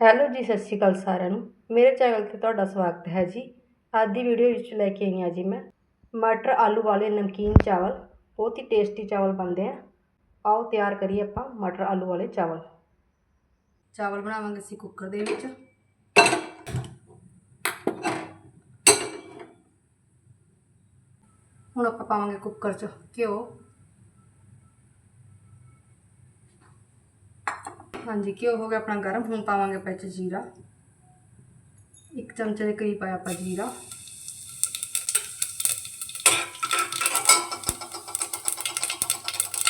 Hello ਜੀ, ਸਤਿ ਸ਼੍ਰੀ ਅਕਾਲ ਸਾਰਿਆਂ ਨੂੰ। ਮੇਰੇ ਚੈਨਲ ਤੇ ਤੁਹਾਡਾ ਸਵਾਗਤ ਹੈ ਜੀ। ਅੱਜ ਦੀ ਵੀਡੀਓ ਵਿੱਚ ਲੈ ਕੇ ਆਈ ਹਾਂ ਜੀ ਮੈਂ ਮਟਰ, ਆਲੂ ਵਾਲੇ, ਨਮਕੀਨ ਚਾਵਲ। ਬਹੁਤ ਹੀ ਟੇਸਟੀ ਚਾਵਲ ਬਣਦੇ ਆ। ਆਓ ਤਿਆਰ ਕਰੀਏ ਆਪਾਂ ਮਟਰ, ਆਲੂ ਵਾਲੇ ਚਾਵਲ। ਚਾਵਲ ਬਣਾਵਾਂਗੇ ਅਸੀਂ ਕੁੱਕਰ ਦੇ ਵਿੱਚ। ਹੁਣ ਆਪਾਂ ਪਾਵਾਂਗੇ ਕੁੱਕਰ 'ਚ ਘਿਓ। ਹਾਂਜੀ, ਘਿਓ ਹੋ ਗਿਆ ਆਪਣਾ ਗਰਮ, ਹੁਣ ਪਾਵਾਂਗੇ ਵਿੱਚ ਜੀਰਾ। ਇੱਕ ਚਮਚੇ ਦੇ ਕਰੀਬ ਪਾਇਆ ਆਪਾਂ ਜੀਰਾ।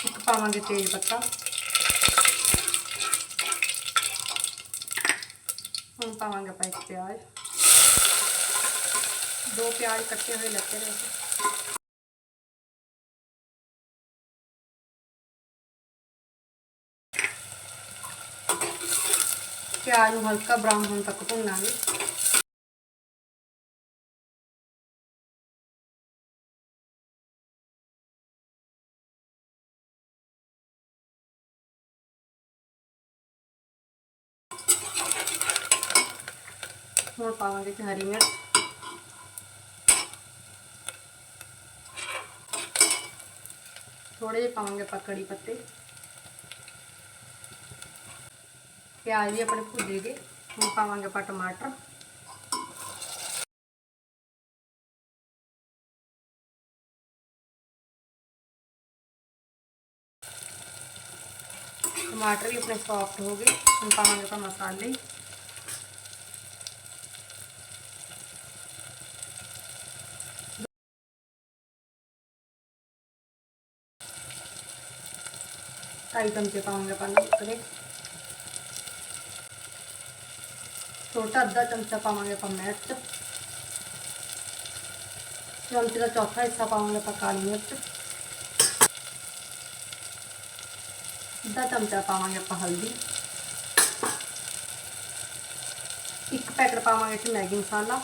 ਇੱਕ ਪਾਵਾਂਗੇ ਤੇਜ਼ ਪੱਤਾ। ਹੁਣ ਪਾਵਾਂਗੇ ਆਪਾਂ ਇੱਕ ਪਿਆਜ਼। ਦੋ ਪਿਆਜ਼ ਕੱਟੇ ਹੋਏ ਲੱਗੇ ਨੇ। ਪਿਆਜ਼ ਨੂੰ ਹਲਕਾ ਬਰਾਊਨ ਹੋਣ ਤੱਕ ਭੁੰਨਾਂਗੇ ਹੁਣ ਪਾਵਾਂਗੇ ਕਿ ਹਰੀ ਮਿਰਚ ਥੋੜੇ ਜਿਹੇ ਪਾਵਾਂਗੇ ਪਿਆਜ਼ ਵੀ ਆਪਣੇ ਭੁੱਜੇ ਗਏ ਹੁਣ ਪਾਵਾਂਗੇ ਆਪਾਂ ਟਮਾਟਰ। ਟਮਾਟਰ ਵੀ ਆਪਣੇ ਸੌਫਟ ਹੋ ਗਏ। ਹੁਣ ਪਾਵਾਂਗੇ ਆਪਾਂ ਮਸਾਲੇ। ਢਾਈ ਚਮਚੇ ਪਾਵਾਂਗੇ ਆਪਾਂ ਨਮਕ ਦੇ। ਛੋਟਾ ਅੱਧਾ ਚਮਚਾ ਪਾਵਾਂਗੇ ਆਪਾਂ ਮਿਰਚ। ਚਮਚੇ ਦਾ ਚੌਥਾ ਹਿੱਸਾ ਪਾਵਾਂਗੇ ਆਪਾਂ ਕਾਲੀ ਮਿਰਚ। ਅੱਧਾ ਚਮਚਾ ਪਾਵਾਂਗੇ ਆਪਾਂ ਹਲਦੀ। ਇੱਕ ਪੈਕਟ ਪਾਵਾਂਗੇ ਕਿ ਮੈਗੀ ਮਸਾਲਾ।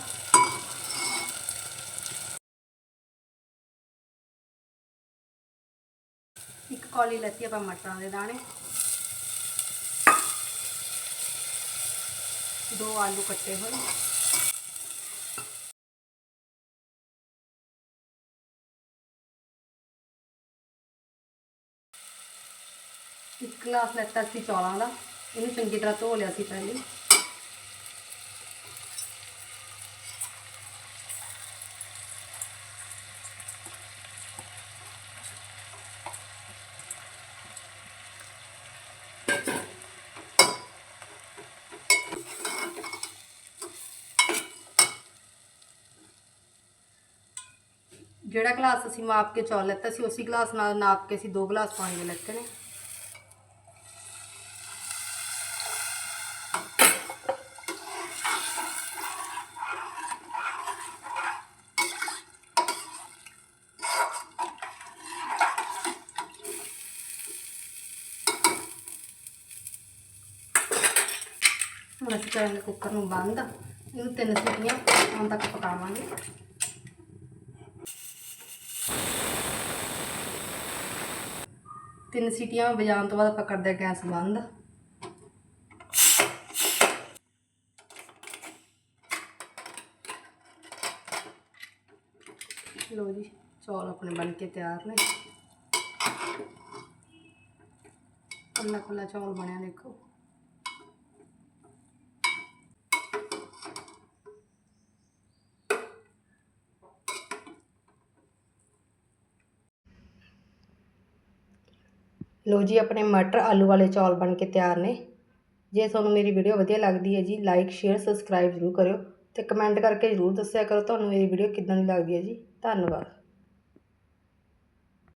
ਇੱਕ ਕੌਲੀ ਲੱਤੀ ਆਪਾਂ ਮਟਰਾਂ ਦੇ ਦਾਣੇ। ਦੋ ਆਲੂ ਕੱਟੇ ਹੋਏ ਇੱਕ ਗਲਾਸ ਲੈਤਾ ਸੀ ਚੌਲਾਂ ਦਾ। ਇਹਨੂੰ ਚੰਗੀ ਤਰ੍ਹਾਂ ਧੋ ਲਿਆ ਸੀ ਪਹਿਲੇ। ਜਿਹੜਾ ਗਲਾਸ ਅਸੀਂ ਮਾਪ ਕੇ ਚੌਲ ਲੈਤਾ ਸੀ, ਉਸੇ ਗਲਾਸ ਨਾਲ ਨਾਪ ਕੇ ਅਸੀਂ ਦੋ ਗਲਾਸ ਪਾਣੀ ਦੇ ਲੈਤੇ ਨੇ। ਹੁਣ ਅਸੀਂ ਕਰਾਂਗੇ ਕੁੱਕਰ ਨੂੰ ਬੰਦ, ਇਹਨੂੰ ਤਿੰਨ ਸੀਟੀਆਂ ਆਉਣ ਤੱਕ ਪਕਾਵਾਂਗੇ। ਤਿੰਨ ਸੀਟੀਆਂ ਵਜਾਉਣ ਤੋਂ ਬਾਅਦ ਆਪਾਂ ਕਰਦੇ ਹਾਂ ਗੈਸ ਬੰਦ। ਲੋ ਜੀ, ਚੌਲ ਆਪਣੇ ਬਣ ਕੇ ਤਿਆਰ ਨੇ। ਖੁੱਲਾ ਖੁੱਲਾ ਚੌਲ ਬਣਿਆ, ਦੇਖੋ। ਲੋ ਜੀ, ਆਪਣੇ ਮਟਰ ਆਲੂ ਵਾਲੇ ਚੌਲ ਬਣ ਕੇ ਤਿਆਰ ਨੇ। ਜੇ ਤੁਹਾਨੂੰ ਮੇਰੀ ਵੀਡੀਓ ਵਧੀਆ ਲੱਗਦੀ ਹੈ ਜੀ ਲਾਈਕ ਸ਼ੇਅਰ ਸਬਸਕ੍ਰਾਈਬ ਜ਼ਰੂਰ ਕਰਿਓ ਤੇ ਕਮੈਂਟ ਕਰਕੇ ਜ਼ਰੂਰ ਦੱਸਿਆ ਕਰੋ ਤੁਹਾਨੂੰ ਮੇਰੀ ਵੀਡੀਓ ਕਿੱਦਾਂ ਦੀ ਲੱਗਦੀ ਹੈ ਜੀ। ਧੰਨਵਾਦ।